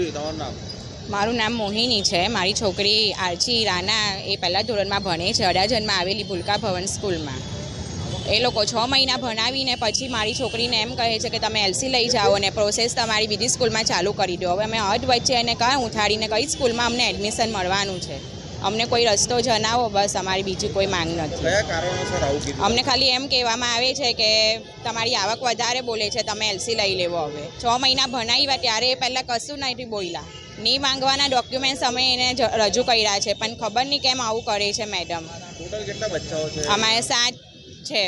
જી તમારું નામ? મારું નામ મોહિની છે. મારી છોકરી આરચી રાના એ પહેલાં ધોરણમાં ભણે છે. અડાજનમાં આવેલી ભૂલકા ભવન સ્કૂલમાં. એ લોકો છ મહિના ભણાવીને પછી મારી છોકરીને એમ કહે છે કે તમે એલસી લઈ જાઓ અને પ્રોસેસ તમારી બીજી સ્કૂલમાં ચાલુ કરી દો. હવે અમે અધ વચ્ચે એને કાં ઉઠાડીને કઈ સ્કૂલમાં અમને એડમિશન મળવાનું છે. અમને કોઈ રસ્તો જણાવો બસ અમારી બીજી કોઈ માંગ નથી. કયા કારણોસર આવું કીધું? અમને ખાલી એમ કહેવામાં આવે છે કે તમારી આવક વધારે બોલે છે તમે એલસી લઈ લેવો હવે. છ મહિના ભણાવ્યા ત્યારે એ પહેલાં કશું નથી બોલ્યા. નહીં માંગવાના ડોક્યુમેન્ટ્સ અમે એને રજૂ કર્યા છે પણ ખબર નહીં કેમ આવું કરે છે મેડમ ટોટલ કેટલા છે? અમારે સાત છે.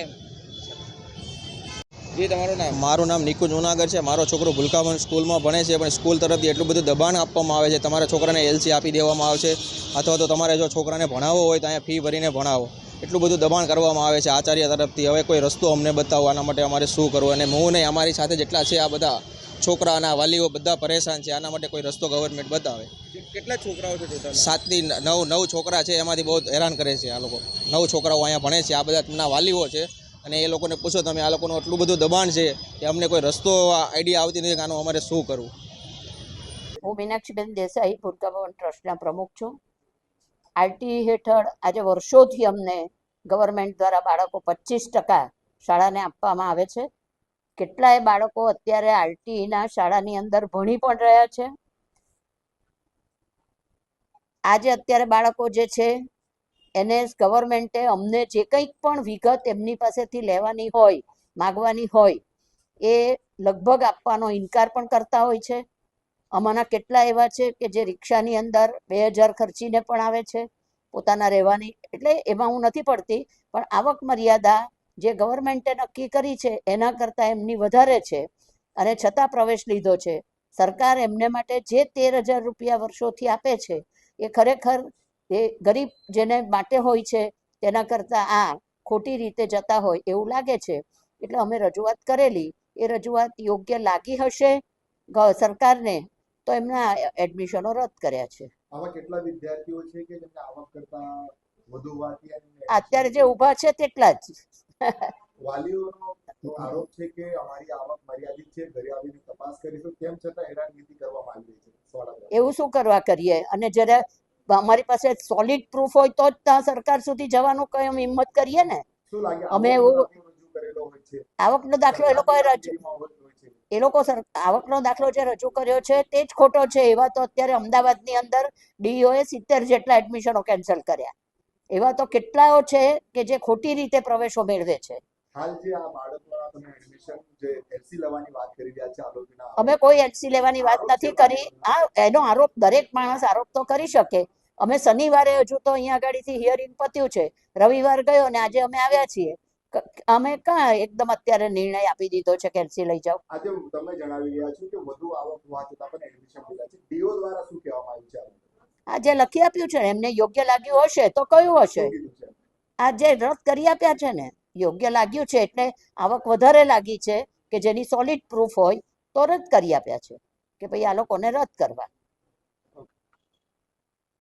જી તમારું નામ? મારું નામ નિકુ જુનાગર છે. મારો છોકરો ભૂલકાવન સ્કૂલમાં ભણે છે પણ સ્કૂલ તરફથી એટલું બધું દબાણ આપવામાં આવે છે. તમારા છોકરાને એલસી આપી દેવામાં આવશે. અથવા તો તમારે જો છોકરાને ભણાવવો હોય તો અહીંયા ફી ભરીને ભણાવો. એટલું બધું દબાણ કરવામાં આવે છે આચાર્ય તરફથી. હવે કોઈ રસ્તો અમને બતાવો આના માટે અમારે શું કરવું? અને હું નહીં અમારી સાથે જેટલા છે આ બધા છોકરાના વાલીઓ બધા પરેશાન છે. આના માટે કોઈ રસ્તો ગવર્મેન્ટ બતાવે. કેટલા છોકરાઓ છે ટોટલ સાતથી નવ નવ છોકરા છે. એમાંથી બહુ હેરાન કરે છે આ લોકો. નવ છોકરાઓ અહીંયા ભણે છે. આ બધા તેમના વાલીઓ છે. અને એ લોકોને પૂછો તમે આ લોકોનું એટલું બધું દબાણ છે કે અમને કોઈ રસ્તો આઈડિયા આવતી નથી કે આનું અમારે શું કરવું? હું મીનાક્ષીબેન દેસાઈ ભૂલકા ભવન ટ્રસ્ટના પ્રમુખ છું. આરટી હેઠળ આજે વર્ષોથી અમને ગવર્મેન્ટ દ્વારા બાળકો પચીસ ટકા શાળાને આપવામાં આવે છે. કેટલાય બાળકો અત્યારે આરટીના શાળાની અંદર ભણી પણ રહ્યા છે. આજે અત્યારે બાળકો જે છે, એને ગવર્મેન્ટે અમને જે કંઈક પણ વિગત એમની પાસેથી લેવાની હોય, માગવાની હોય, એ લગભગ આપવાનો ઇનકાર પણ કરતા હોય છે. આમાંના કેટલા એવા છે કે જે રિક્ષાની અંદર બે હજાર ખર્ચીને પણ આવે છે, પોતાના રહેવાની. એટલે એમાં હું નથી પડતી, પણ આવક મર્યાદા જે ગવર્મેન્ટે નક્કી કરી છે, એના કરતાં એમની વધારે છે. અને છતાં પ્રવેશ લીધો છે. સરકાર એમને માટે જે તેર હજાર રૂપિયા વર્ષોથી આપે છે, એ ખરેખર એ ગરીબ જેને માટે હોય છે, તેના કરતાં આ ખોટી રીતે જતા હોય એવું લાગે છે. એટલે અમે રજૂઆત કરેલી, એ રજૂઆત યોગ્ય લાગી હશે? સરકારને તો એમના એડમિશનો રદ કર્યા છે. આવા કેટલા વિદ્યાર્થીઓ છે કે જેમને આવક કરતા વધુ અત્યારે જે ઊભા છે તેટલા જ. વાલીઓનો આરોપ છે કે અમારી આવક મર્યાદિત છે ઘરે આવીને તપાસ કરીશું. તેમ છતાં હેરાનગતિ કરવામાં આવી રહી છે. એવું શું કરવા કરીએ? અને જ્યારે અમારી પાસે સોલિડ પ્રૂફ હોય તો જ ત્યાં સરકાર સુધી જવાનું કઈ અમે હિંમત કરીએ ને? અમે એવું- આવકનો દાખલો એ લોકોએ રજૂ એ લોકો સર આવકનો દાખલો જે રજૂ કર્યો છે તે જ ખોટો છે. એવા તો અત્યારે અમદાવાદની અંદર ડીઓએ સિત્તેર જેટલા એડમિશનો કેન્સલ કર્યા. એવા તો કેટલાઓ છે કે જે ખોટી રીતે પ્રવેશો મેળવે છે. અમે કોઈ એલસી લેવાની વાત નથી કરી. આ એનો આરોપ દરેક માણસ આરોપ તો કરી શકે. અમે શનિવારે હજુ તો અહીંયા આગળથી હિયરિંગ પત્યું છે. રવિવાર ગયો ને આજે અમે આવ્યા છીએ. અમે કાં એકદમ અત્યારે નિર્ણય આપી દીધો છે કે એલસી લઈ જાઓ. આજે તમે જણાવી રહ્યા છો કે વધુ આવક હોવા છતાં પણ એડમિશન મળ્યા છે. ડીઓ દ્વારા શું કહેવામાં આવ્યું છે આ જે લખી આપ્યું છે ને એમને યોગ્ય લાગ્યું હશે તો કયું હશે? શું કીધું છે? આ જે રદ કરી આપ્યા છે ને યોગ્ય લાગ્યું છે એટલે આવક વધારે લાગી છે કે જેની સોલિડ પ્રૂફ હોય તો રદ કરી આપ્યા છે. કે ભાઈ આ લોકોને રદ કરવા.